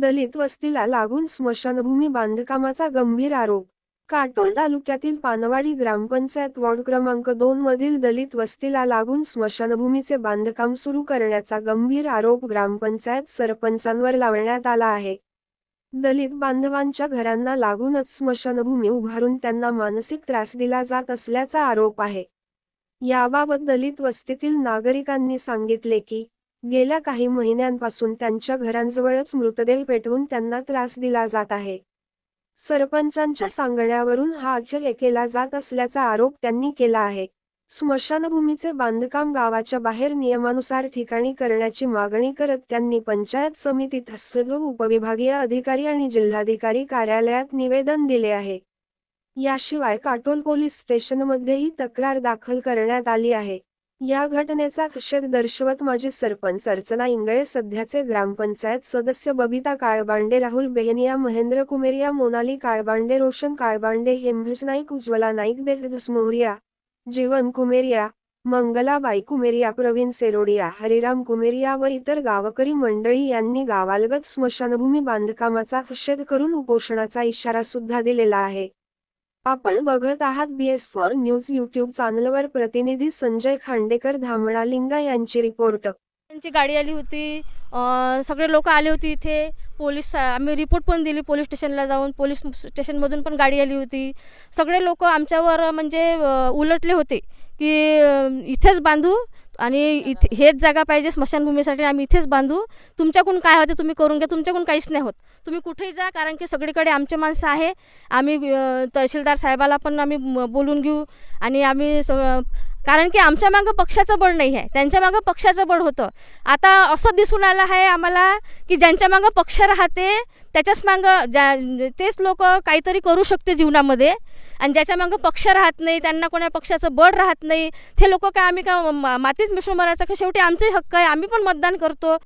दलित वस्तीला लागून स्मशानभूमी बांधकामाचा गंभीर आरोप. काटोल तालुक्यातील पानवाडी ग्रामपंचायत वॉर्ड क्रमांक दोन मधील दलित वस्तीला लागून स्मशानभूमीचे बांधकाम सुरू करण्याचा गंभीर आरोप ग्रामपंचायत सरपंचांवर लावण्यात आला आहे. दलित बांधवांच्या घरांना लागूनच स्मशानभूमी उभारून त्यांना मानसिक त्रास दिला जात असल्याचा आरोप आहे. याबाबत दलित वस्तीतील नागरिकांनी सांगितले की गेल्या काही महिन्यांपासून त्यांच्या घरांजवळच मृतदेह पेटवून त्यांना त्रास दिला जात आहे. सरपंचांच्या सांगण्यावरून हा अखेर केला जात असल्याचा आरोप त्यांनी केला आहे. स्मशानभूमीचे बांधकाम गावाच्या बाहेर नियमानुसार ठिकाणी करण्याची मागणी करत त्यांनी पंचायत समितीत हस्तगत उपविभागीय अधिकारी आणि जिल्हाधिकारी कार्यालयात निवेदन दिले आहे. याशिवाय काटोल पोलीस स्टेशनमध्येही तक्रार दाखल करण्यात आली आहे. या घटनेचा निषेध दर्शवत माजी सरपंच अर्चना इंगळे सध्याचे ग्रामपंचायत सदस्य बबिता काळबांडे राहुल बेहनिया महेंद्र कुमेरिया मोनाली काळबांडे रोशन काळबांडे हेमभज नाईक उज्ज्वला नाईक देवदस मोहरिया जीवन कुमेरिया मंगलाबाई कुमेरिया प्रवीण सेरोडिया हरिराम कुमेरिया व इतर गावकरी मंडळी यांनी गावालगत स्मशानभूमी बांधकामाचा निषेध करून उपोषणाचा इशारा सुद्धा दिलेला आहे. आपण बघत आहात B S four news YouTube चॅनलवर प्रतिनिधी संजय खांडेकर धामणालिंगा यांची रिपोर्ट. त्यांची गाडी आली होती. अं, सगळे लोक आले होते इथे. पोलीस आम्ही रिपोर्ट पण दिली पोलीस स्टेशनला जाऊन. पोलीस स्टेशनमधून पण गाडी आली होती. सगळे लोक आमच्यावर म्हणजे अं, उलटले होते की अं, इथेच बांधू. आणि इथे हेच जागा पाहिजे स्मशानभूमीसाठी. आम्ही इथेच बांधू. तुमच्याकडून काय होते तुम्ही करून घ्या. तुमच्याकडून काहीच नाही होत. तुम्ही कुठेही जा कारण की सगळीकडे आमचे माणसं आहे. आम्ही तहसीलदार साहेबाला पण आम्ही बोलून घेऊ. आणि आम्ही स कारण की आमच्या मागं पक्षाचं बळ नाही आहे. त्यांच्या मागं पक्षाचं बळ होतं. आता असं दिसून आलं आहे आम्हाला की ज्यांच्या मागं पक्ष राहते त्याच्याच मागं ज्या तेच लोक काहीतरी करू शकते जीवनामध्ये. आणि ज्याच्या मागं पक्ष राहत नाही त्यांना कोणा पक्षाचं बळ राहत नाही. ते लोक काय आम्ही का मा- मातीच मिसळून मरायचं? का शेवटी आमचे हक्क आहे. आम्ही पण मतदान करतो.